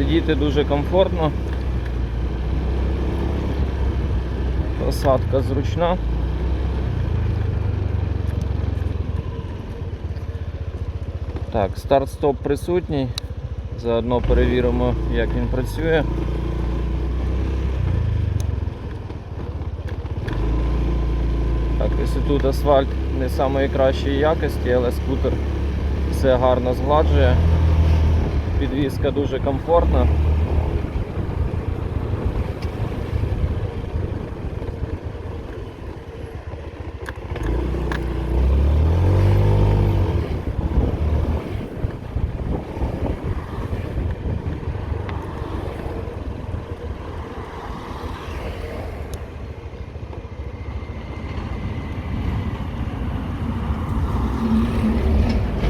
сидіти дуже комфортно. Посадка зручна. Так, старт-стоп присутній. Заодно перевіримо, як він працює. Так, ось тут асфальт не самої кращої якості, але скутер все гарно згладжує. Підвізка дуже комфортна.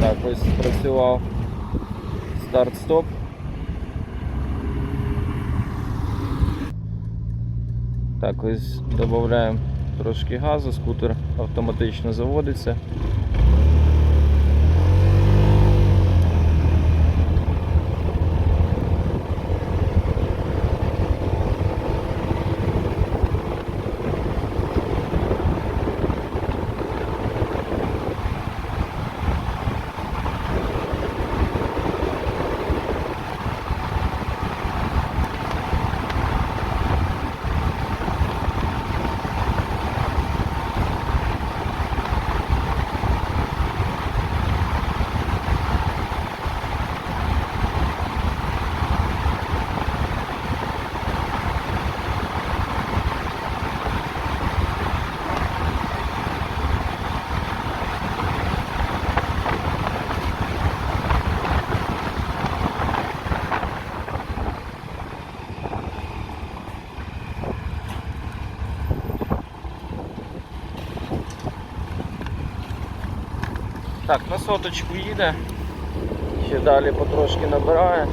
Так, ось спрацював старт-стоп. Так, ось додаємо трошки газу, скутер автоматично заводиться. Так, на соточку їде. Ще далі потрошки набирає.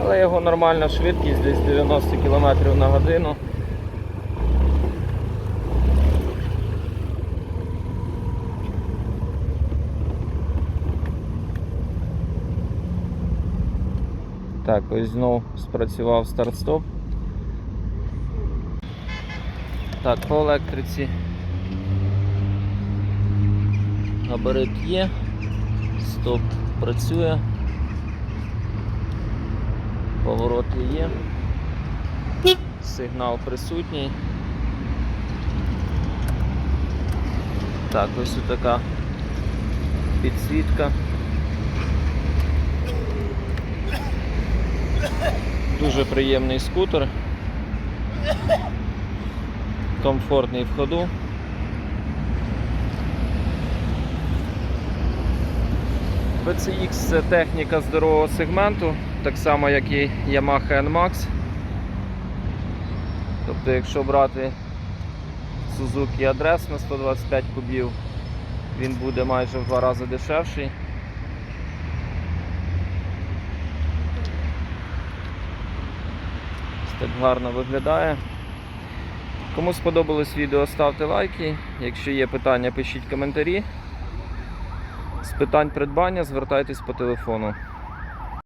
Але його нормальна швидкість десь 90 км на годину. Так, ось знову спрацював старт-стоп. Так, по електриці Габарит є, стоп працює, повороти є, сигнал присутній. Так, ось така підсвітка. Дуже приємний скутер, комфортний в ходу. BCX це техніка здорового сегменту, так само як і Yamaha NMAX. Тобто, якщо брати Suzuki Адрес на 125 кубів, він буде майже в два рази дешевший. Ось Так гарно виглядає. Кому сподобалось відео, ставте лайки. Якщо є питання, пишіть коментарі. З питань придбання звертайтесь по телефону.